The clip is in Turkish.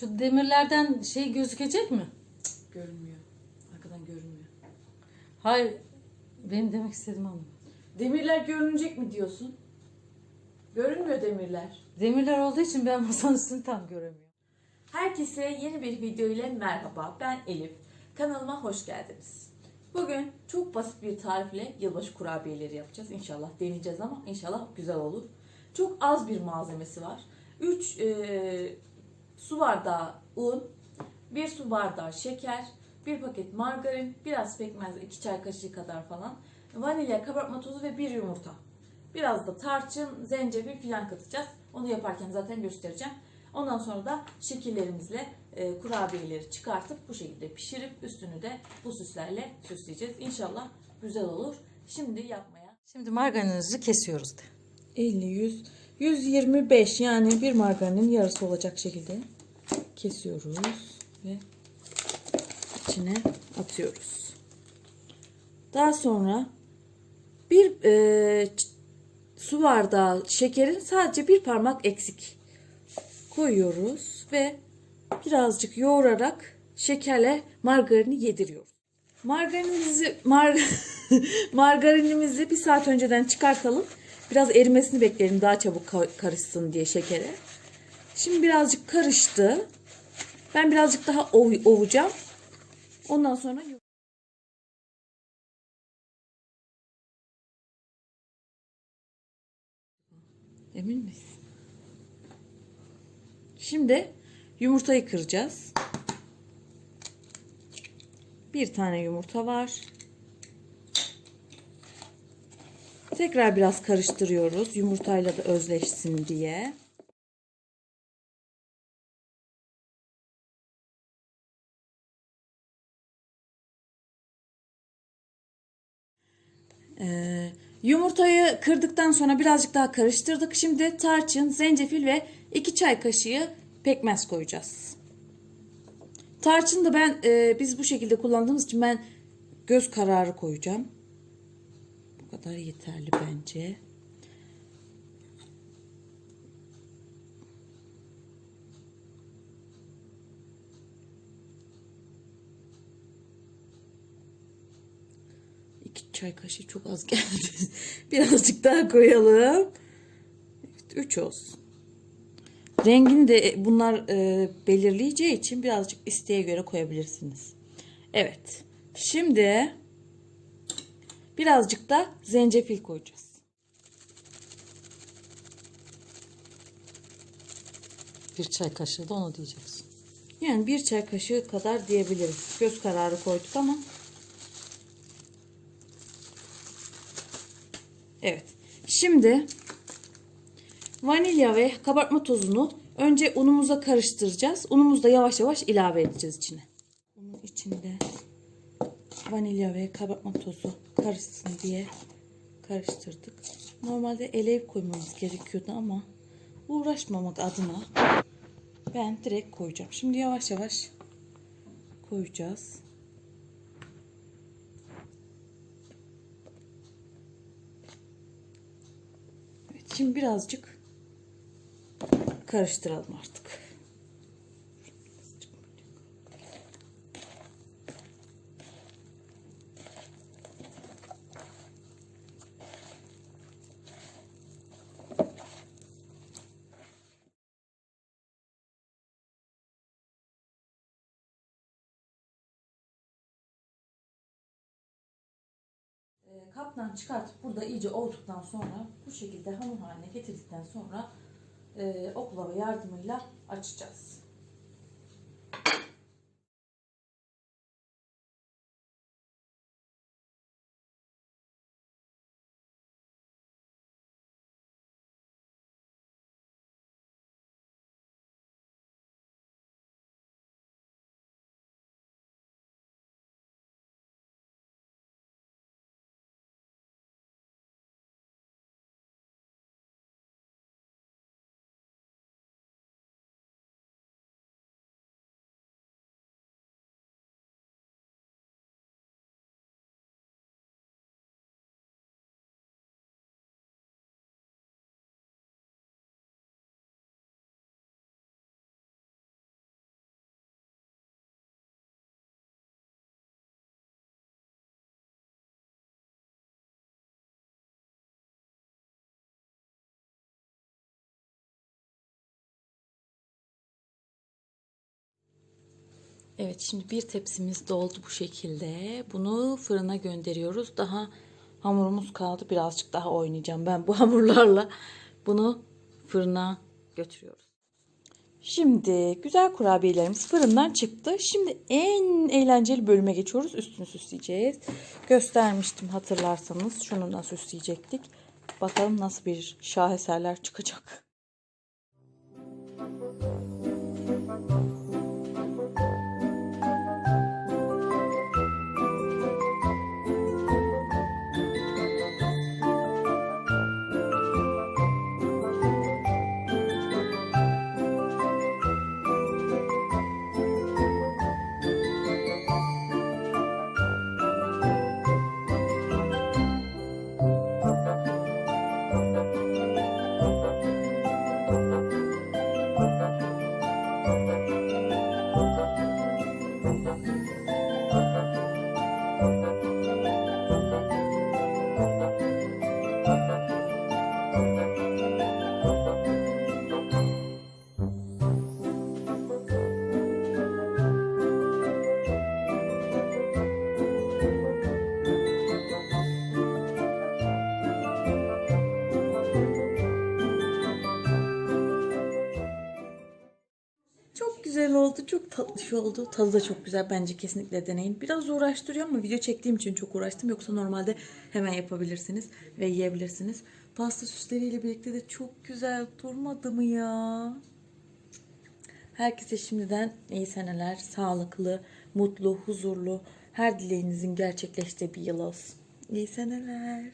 Şu demirlerden şey gözükecek mi? Görünmüyor. Arkadan görünmüyor. Hayır. Benim demek istediğim anlamadım. Demirler görünecek mi diyorsun? Görünmüyor demirler. Demirler olduğu için ben masanın üstünü tam göremiyorum. Herkese yeni bir video ile merhaba. Ben Elif. Kanalıma hoş geldiniz. Bugün çok basit bir tarifle yılbaşı kurabiyeleri yapacağız. İnşallah deneyeceğiz ama inşallah güzel olur. Çok az bir malzemesi var. 3 su bardağı un, 1 su bardağı şeker, 1 paket margarin, biraz pekmez 2 çay kaşığı kadar falan, vanilya, kabartma tozu ve 1 yumurta. Biraz da tarçın, zencefil filan katacağız. Onu yaparken zaten göstereceğim. Ondan sonra da şekillerimizle e, kurabiyeleri çıkartıp bu şekilde pişirip üstünü de bu süslerle süsleyeceğiz. İnşallah güzel olur. Şimdi yapmaya. Şimdi margarinimizi kesiyoruz. 50-100 125 yani bir margarinin yarısı olacak şekilde kesiyoruz ve içine atıyoruz. Daha sonra bir e, su bardağı şekerin sadece bir parmak eksik koyuyoruz ve birazcık yoğurarak şekerle margarini yediriyoruz. Margarinimizi mar margarinimizi bir saat önceden çıkartalım. Biraz erimesini bekleyelim daha çabuk ka- karışsın diye şekere. Şimdi birazcık karıştı. Ben birazcık daha ov- ovacağım. Ondan sonra Emin miyiz? Şimdi yumurtayı kıracağız. Bir tane yumurta var. Tekrar biraz karıştırıyoruz yumurtayla da özleşsin diye. Ee, yumurtayı kırdıktan sonra birazcık daha karıştırdık. Şimdi tarçın, zencefil ve 2 çay kaşığı pekmez koyacağız. Tarçın da ben e, biz bu şekilde kullandığımız için ben göz kararı koyacağım. Bu kadar yeterli bence. İki çay kaşığı çok az geldi. Birazcık daha koyalım. Evet, üç olsun. Rengini de bunlar e, belirleyeceği için birazcık isteğe göre koyabilirsiniz. Evet. Şimdi birazcık da zencefil koyacağız. Bir çay kaşığı da onu diyeceksin. Yani bir çay kaşığı kadar diyebiliriz. Göz kararı koyduk ama. Evet. Şimdi vanilya ve kabartma tozunu önce unumuza karıştıracağız. Unumuzu da yavaş yavaş ilave edeceğiz içine. Bunun içinde vanilya ve kabartma tozu karışsın diye karıştırdık. Normalde elev koymamız gerekiyordu ama uğraşmamak adına ben direkt koyacağım. Şimdi yavaş yavaş koyacağız. Evet, şimdi birazcık karıştıralım artık. Kaptan çıkartıp burada iyice ovduktan sonra bu şekilde hamur haline getirdikten sonra e, oklava yardımıyla açacağız. Evet şimdi bir tepsimiz doldu bu şekilde. Bunu fırına gönderiyoruz. Daha hamurumuz kaldı. Birazcık daha oynayacağım ben bu hamurlarla. Bunu fırına götürüyoruz. Şimdi güzel kurabiyelerimiz fırından çıktı. Şimdi en eğlenceli bölüme geçiyoruz. Üstünü süsleyeceğiz. Göstermiştim hatırlarsanız. Şununla süsleyecektik. Bakalım nasıl bir şaheserler çıkacak. Oldu. Çok tatlış oldu. Tadı da çok güzel. Bence kesinlikle deneyin. Biraz uğraştırıyor ama video çektiğim için çok uğraştım. Yoksa normalde hemen yapabilirsiniz ve yiyebilirsiniz. Pasta süsleriyle birlikte de çok güzel durmadı mı ya? Herkese şimdiden iyi seneler. Sağlıklı, mutlu, huzurlu, her dileğinizin gerçekleştiği bir yıl olsun. İyi seneler.